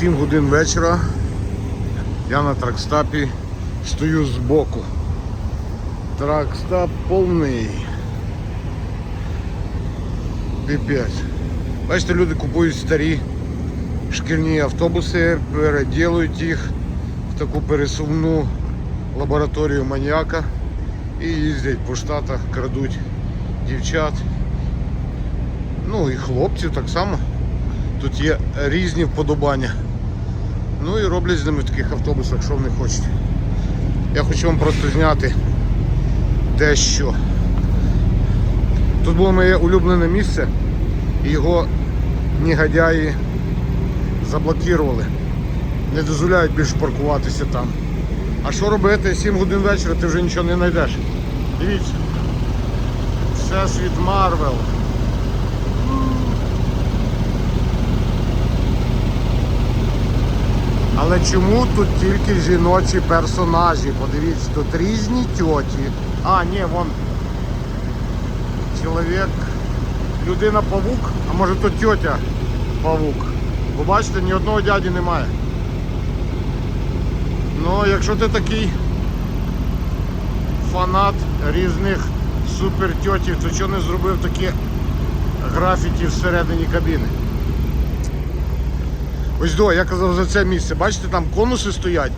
7 годин вечора. Я на тракстапі стою збоку. Тракстап повний. Піпець. Бачите, люди купують старі шкільні автобуси, переділують їх в таку пересувну лабораторію маніяка і їздять по штатах, крадуть дівчат. Ну і хлопців так само. Тут є різні вподобання. Ну і роблять з ними в таких автобусах, що вони хочуть. Я хочу вам просто зняти дещо. Тут було моє улюблене місце, і його негодяї заблокували. Не дозволяють більше паркуватися там. А що робити? 7 годин вечора ти вже нічого не знайдеш. Дивіться. Всесвіт Марвел. Але чому тут тільки жіночі персонажі? Подивіться, тут різні тьоті. А, ні, вон чоловік, людина павук, а може то тьотя павук. Ви бачите, ні одного дяді немає. Ну, якщо ти такий фанат різних супер тьотів, то чого не зробив такі графіті всередині кабіни? Ось до, я казав за це місце. Бачите, там конуси стоять.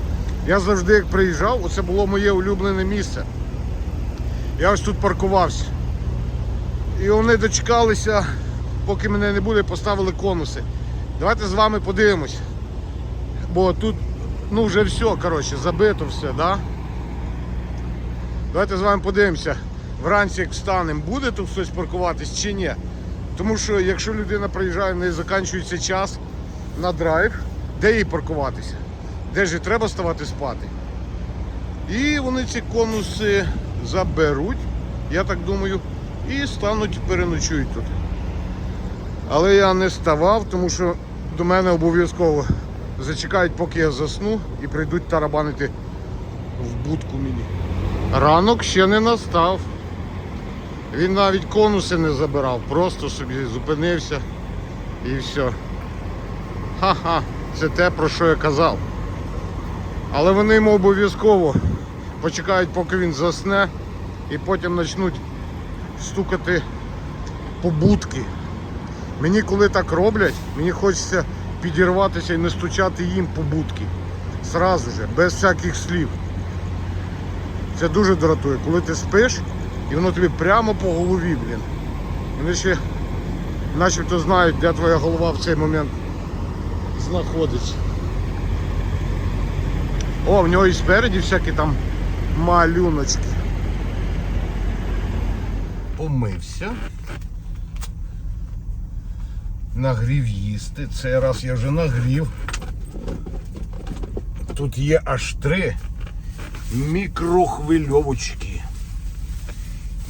Я завжди як приїжджав, оце було моє улюблене місце. Я ось тут паркувався. І вони дочекалися, поки мене не буде, поставили конуси. Давайте з вами подивимось. Бо тут ну вже все, коротше, забито все, да? Давайте з вами подивимося. Вранці як встанемо, буде тут хтось паркуватись чи ні. Тому що якщо людина приїжджає, в неї закінчується час на драйв, де їй паркуватися? Де ж і треба ставати спати? І вони ці конуси заберуть, я так думаю, і стануть переночують тут. Але я не ставав, тому що до мене обов'язково зачекають, поки я засну, і прийдуть тарабанити в будку мені. Ранок ще не настав. Він навіть конуси не забирав, просто собі зупинився і все. Ха-ха, це те, про що я казав. Але вони йому обов'язково почекають, поки він засне, і потім почнуть стукати по будки. Мені коли так роблять, мені хочеться підірватися і не стучати їм по будки. Сразу же, без всяких слів. Це дуже дратує, коли ти спиш і воно тобі прямо по голові, блін. Вони ще начебто знають, де твоя голова в цей момент знаходиться. О, в нього і спереді всякі там малюночки. Помився. Нагрів їсти. Цей раз я вже нагрів. Тут є аж три мікрохвильовочки.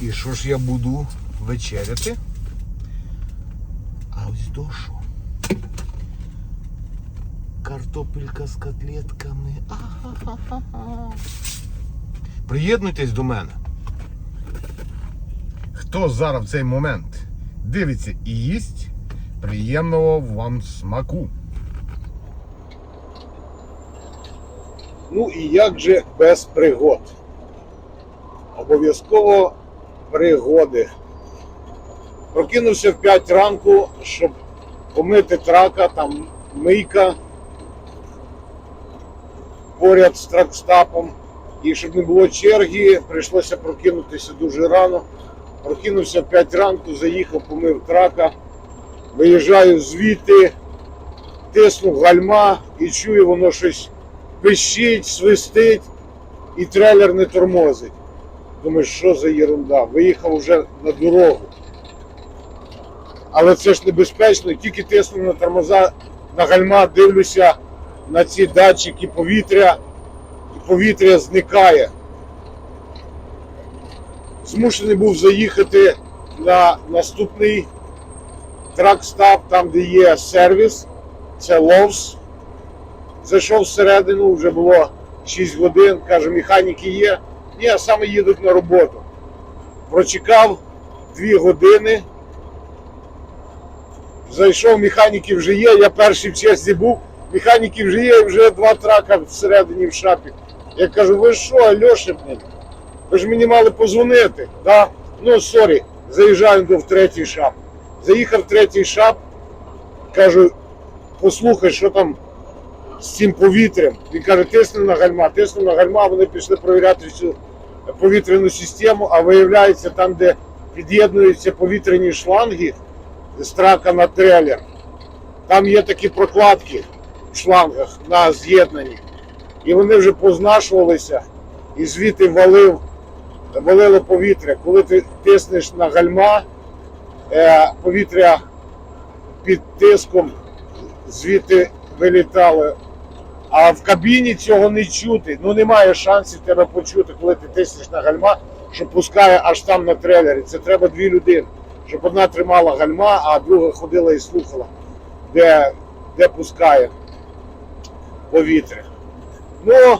І що ж я буду вечеряти? А ось до що? Картопелька з котлетками. А-ха-ха-ха. Приєднуйтесь до мене. Хто зараз в цей момент дивиться і їсть, приємного вам смаку. Ну і як же без пригод? Обов'язково пригоди. Прокинувся в 5 ранку, щоб помити трака, там мийка поряд з тракстапом. І щоб не було черги, прийшлося прокинутися дуже рано. Прокинувся в 5 ранку, заїхав, помив трака, виїжджаю звідти, тисну гальма і чую, воно щось пищить, свистить і трейлер не тормозить. Думаю, що за ерунда? Виїхав вже на дорогу. Але це ж небезпечно, тільки тисну на тормоза, на гальма, дивлюся на ці датчики повітря, і повітря зникає. Змушений був заїхати на наступний тракстап, там де є сервіс, це Ловс. Зайшов всередину, вже було 6 годин, каже, механіки є. Ні, а саме їдуть на роботу. Прочекав 2 години. Зайшов, механіки вже є, я перший в черзі був, Механіки вже є, вже два трака всередині в шапі. Я кажу, ви що, Альоша, блін? Ви ж мені мали позвонити. Да? Ну, сорі, заїжджаю до в третій шап. Заїхав третій шап, кажу, послухай, що там з цим повітрям. Він каже, тисни на гальма, тисни на гальма, вони пішли перевіряти всю повітряну систему, а виявляється, там, де під'єднуються повітряні шланги з трака на трейлер, там є такі прокладки шлангах на з'єднанні. І вони вже познашувалися і звідти валив, валило повітря. Коли ти тиснеш на гальма, е, повітря під тиском звідти вилітало. А в кабіні цього не чути. Ну немає шансів тебе почути, коли ти тиснеш на гальма, що пускає аж там на трейлері. Це треба дві людини. Щоб одна тримала гальма, а друга ходила і слухала, де, де пускає повітря. Ну,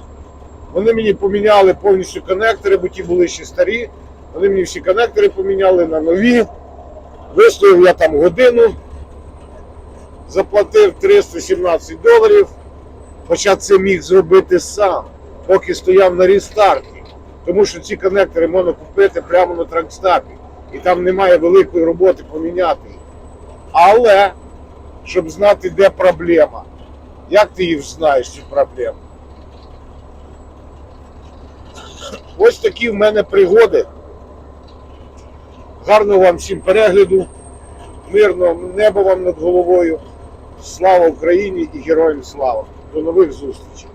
вони мені поміняли повністю конектори, бо ті були ще старі. Вони мені всі конектори поміняли на нові. Вистояв я там годину, заплатив 317 доларів. Хоча це міг зробити сам, поки стояв на рестарті. Тому що ці конектори можна купити прямо на тракстапі. І там немає великої роботи поміняти. Але, щоб знати, де проблема. Як ти їх знаєш, цю проблему? Ось такі в мене пригоди. Гарного вам всім перегляду, мирного неба вам над головою. Слава Україні і героям слава! До нових зустрічей!